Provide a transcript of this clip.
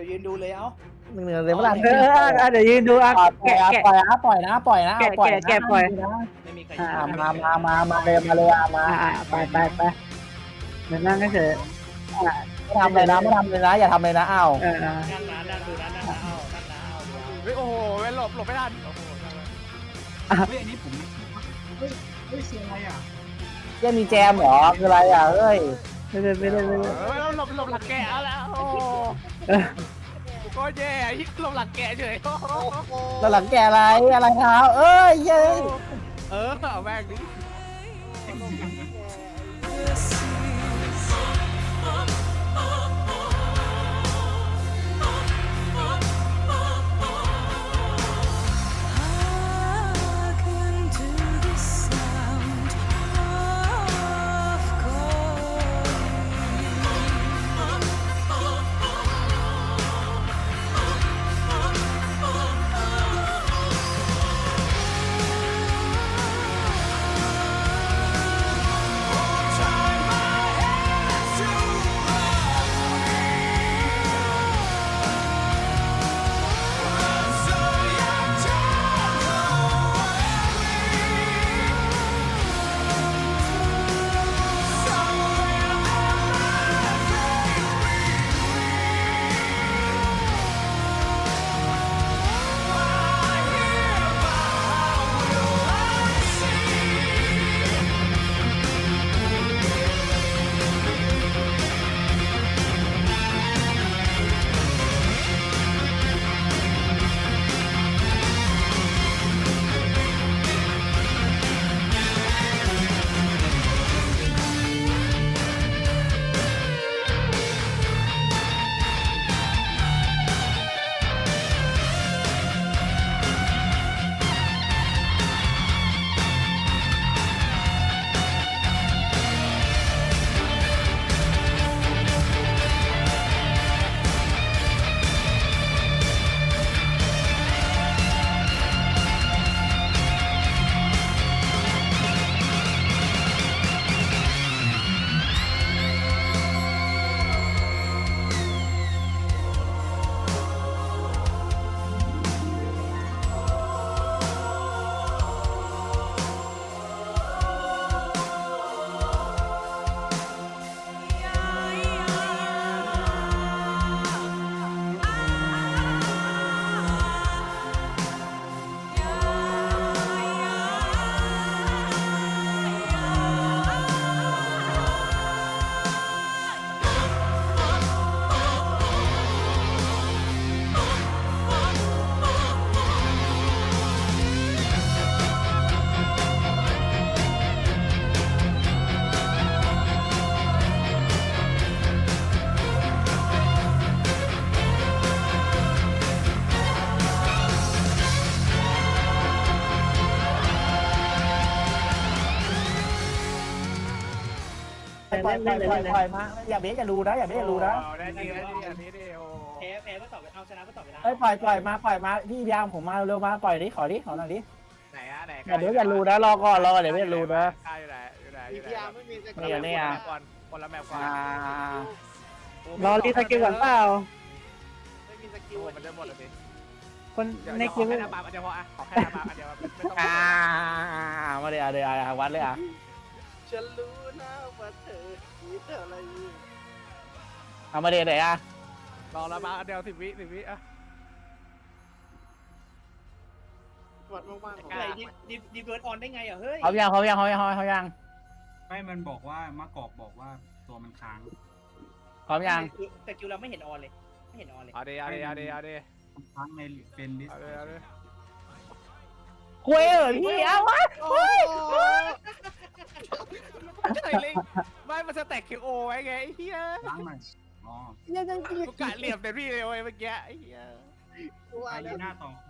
ดี๋ยวยืนดูเลยเอ้า หนึ่งหนึ่งเดี๋ยวเวลาเออเออเออเดี๋ยวยืนดูอะปล่อยแกะ ปล่อยแกะนะปล่อยนะปล่อยนะแกะปล่อยแกะแกะปล่อยนะไม่มีใครอ่ายืนมามามามาเลยมาเลยอะมาอ่าอ่าไปไปไปเดี๋ยวนั่งเฉยไม่ทำเลยนะไม่ทำเลยนะ อย่าทำเลยนะอ้าวๆเออเออนั่งนะนั่งดูนะนั่งนะเอานั่งนะเอาดูนะเฮ้ยโอ้โหเว้ยหลบหลบไม่ทันโอ้โหเฮ้ยอันนี้ผมเฮ้ยเฮ้ยเสียงอะไรอะยังมีแจมเหรอคืออะไรอะเอ้ย ไม่ได้ไม่ได้ไม่ได้เฮ้ยหลบหลบหลังแกะแล้วโอ้โห โคตรแย่ยิ่งหลบหลังแกะเฉยโอ้โหแล้วหลังแกอะไรอะไรเท้าเอ้ยเย้ยเออเอาแม่งดิ Hearken ปล่อยปล่อยปล่อยปล่อยปล่อยมาอย่าเบสอย่ารู้นะอย่าเบสอย่ารู้นะโอ้ได้ดีได้ดีอันนี้ดิโอ้แพ้แพ้ก็ตอบเอาชนะก็ตอบเวลาเอ้ยปล่อยปล่อยมาปล่อยมาพี่พยายามผมมาเร็วมาปล่อยดิขอดิขอหน่อยดิไหนอะไหนอย่าเดี๋ยวอย่ารู้นะรอก่อนรอก่อนเดี๋ยวไม่รู้นะใช่อยู่ไหนอยู่ไหนอยู่ไหนพี่อาร์ไม่มีสเนี่ยเนี่ยก่อนคนละแมปก่อนอ่ารอรีสกิลก่อนเปล่าไม่มีสกิคิลวมันจะหมดแล้วสิคนเดี๋ยวในเดี๋ยวขคิอวแค่หน้าบาปอันเดียวพออะขอแค่หน้าบาปอันเดียวไม่ต้องอ่ามาเลยอะเดี๋ยวอะวัดเลยอะฉันรู้ นะว่าเธอมีเธออะไรอยู่ เอามาเดี๋ยวไหนอะรอละบาปอันเดียวสิบวิสิบวิอะวัดมากๆไหนดิดิดิเบิร์ดออนได้ไงอะเฮ้ยเขายังเขายังเขายังเขายังไม่มันบอกว่ามะกอกบอกว่าตัวมันค้าง พร้อมยังแต่กิวเราไม่เห็นออนเลย ไม่เห็นออนเลย เอาดิเอาดิเอาดิเอาดิมันค้างในเฟนลิสเอาดิเอาดิคุยเหรอพี่เอาวะโอ้ย ใช่เลยไม่มันสแต็กคิวโอไว้ไงไอ้เหี้ยล้างหน่อยอ๋อกูกะเหลี่ยมเต็มที่เลยเว้ยเมื่อกี้ไอ้เหี้ยตัวไอ้แล้วหน้าต่อค